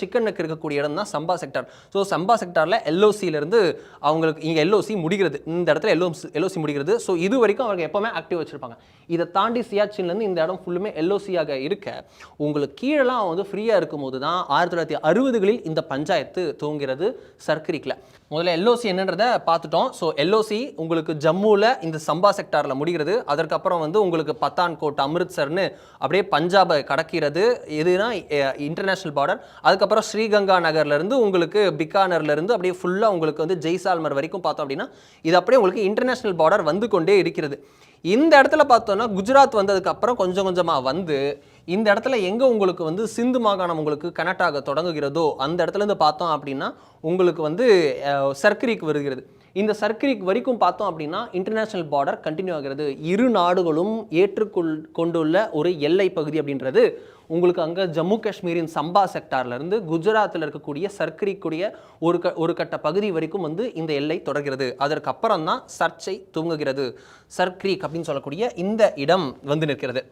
Chicken neck இருக்கக்கூடிய இடம் தான் சம்பா செக்டார் ஸோ சம்பா செக்டாரில் எல்ஓசியிலேருந்து அவங்களுக்கு இங்கே எல்ஓசி முடிகிறது. இந்த இடத்துல எல்ஓசி எல்ஓசி முடிகிறது. ஸோ இது வரைக்கும் அவங்க எப்போவுமே ஆக்டிவ் வச்சுருப்பாங்க. இதை தாண்டி சியாச்சின்லேருந்து இந்த இடம் ஃபுல்லுமே எல்ஓசியாக இருக்க உங்களுக்கு கீழெல்லாம் வந்து ஃப்ரீயாக இருக்கும்போது தான் ஆயிரத்தி தொள்ளாயிரத்தி அறுபதுகளில் இந்த பஞ்சாயத்து துவங்கிறது சர்க்கரிக்கில் முதல்ல எல்ஓசி என்னன்றதை பார்த்துட்டோம். ஸோ எல்ஓசி உங்களுக்கு ஜம்முவில் இந்த சம்பா செக்டாரில் முடிகிறது. அதற்கப்புறம் வந்து உங்களுக்கு பத்தான்கோட் அமிர்த்சர்னு அப்படியே பஞ்சாபை கடக்கிறது. எதுனா இன்டர்நேஷ்னல் பார்டர் அதுக்கப்புறம் அதுக்கப்புறம் ஸ்ரீகங்கா நகர்லேருந்து உங்களுக்கு பிக்கானர்லேருந்து அப்படியே ஃபுல்லாக உங்களுக்கு வந்து ஜெய்சால்மர் வரைக்கும் பார்த்தோம் அப்படின்னா இது அப்படியே உங்களுக்கு இன்டர்நேஷ்னல் பார்டர் வந்து கொண்டே இருக்கிறது. இந்த இடத்துல பார்த்தோன்னா குஜராத் வந்ததுக்கப்புறம் கொஞ்சம் கொஞ்சமாக வந்து இந்த இடத்துல எங்கே உங்களுக்கு வந்து சிந்து மாகாணம் உங்களுக்கு கனெக்ட் ஆக தொடங்குகிறதோ அந்த இடத்துல இருந்து பார்த்தோம் அப்படின்னா உங்களுக்கு வந்து சர்க்கரிக்கு வருகிறது. இந்த சர்க்கரிக் வரைக்கும் பார்த்தோம் அப்படின்னா இன்டர்நேஷனல் பார்டர் கண்டினியூ ஆகிறது. இரு நாடுகளும் ஏற்றுக்கொள் கொண்டுள்ள ஒரு எல்லை பகுதி அப்படின்றது உங்களுக்கு அங்கே ஜம்மு காஷ்மீரின் சம்பா செக்டார்லேருந்து குஜராத்தில் இருக்கக்கூடிய சர்க்கரிக்குடைய ஒரு க ஒரு கட்ட பகுதி வரைக்கும் வந்து இந்த எல்லை தொடர்கிறது. அதற்கப்புறம் தான் சர்ச்சை துவங்குகிறது. சர்க்ரீக் அப்படின்னு சொல்லக்கூடிய இந்த இடம் வந்து நிற்கிறது.